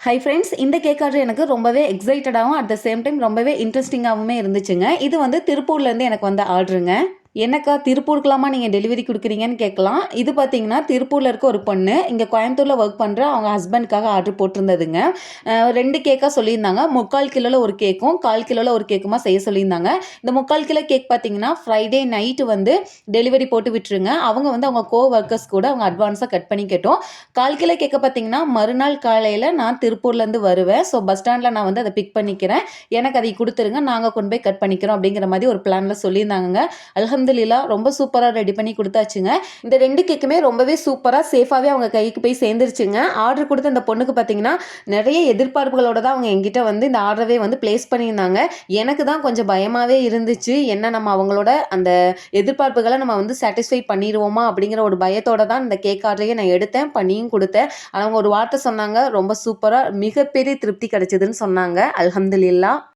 High friends இந்த cake order எனக்கு ரொம்பவே எக்ஸைட்டடாகவும் அட் த சேம் டைம் ரொம்பவே இன்ட்ரெஸ்டிங்காகவுமே இருந்துச்சுங்க. இது வந்து திருப்பூர்லேருந்து எனக்கு வந்த ஆர்டருங்க என்னக்கா திருப்பூருக்கலாமா நீங்கள் டெலிவரி கொடுக்குறீங்கன்னு கேட்கலாம். இது பார்த்தீங்கன்னா திருப்பூரில் இருக்க ஒரு பொண்ணு. இங்கே கோயம்புத்தூரில் ஒர்க் பண்ணுற அவங்க ஹஸ்பண்ட்காக ஆர்டர் போட்டிருந்ததுங்க. ரெண்டு கேக்காக சொல்லியிருந்தாங்க. முக்கால் கிலோவில் ஒரு கேக்கும் கால் கிலோவில் ஒரு கேக்குமா செய்ய சொல்லியிருந்தாங்க. இந்த முக்கால் கிலோ கேக் பார்த்தீங்கன்னா ஃப்ரைடே நைட்டு வந்து டெலிவரி போட்டு விட்டுருங்க. அவங்க வந்து அவங்க கோ ஒர்க்கர்ஸ் கூட அவங்க அட்வான்ஸாக கட் பண்ணி கேட்டோம். கால் கிலோ கேட்க பார்த்தீங்கன்னா மறுநாள் காலையில் நான் திருப்பூர்லேருந்து வருவேன். ஸோ பஸ் ஸ்டாண்டில் நான் வந்து அதை பிக் பண்ணிக்கிறேன். எனக்கு அதை கொடுத்துருங்க. நாங்கள் கொண்டு போய் கட் பண்ணிக்கிறோம் அப்படிங்கிற மாதிரி ஒரு பிளானில் சொல்லியிருந்தாங்க அல்ஹம்துலில்லா ரொம்ப சூப்பராக ரெடி பண்ணி கொடுத்தாச்சுங்க. இந்த ரெண்டு கேக்குமே ரொம்பவே சூப்பராக சேஃபாகவே அவங்க கைக்கு போய் சேர்ந்துருச்சுங்க. ஆர்டர் கொடுத்த அந்த பொண்ணுக்கு பார்த்தீங்கன்னா நிறைய எதிர்பார்ப்புகளோட தான் அவங்க எங்கிட்ட வந்து இந்த ஆர்டரவே வந்து ப்ளேஸ் பண்ணியிருந்தாங்க. எனக்கு தான் கொஞ்சம் பயமாகவே இருந்துச்சு. என்ன நம்ம அவங்களோட அந்த எதிர்பார்ப்புகளை நம்ம வந்து சாட்டிஸ்ஃபை பண்ணிடுவோமா அப்படிங்கிற ஒரு பயத்தோட தான் இந்த கேக் ஆர்டரையே நான் எடுத்தேன் பண்ணியும் கொடுத்தேன். அவங்க ஒரு வார்த்தை சொன்னாங்க ரொம்ப சூப்பராக மிகப்பெரிய திருப்தி கிடைச்சதுன்னு சொன்னாங்க. அலமதுல்லா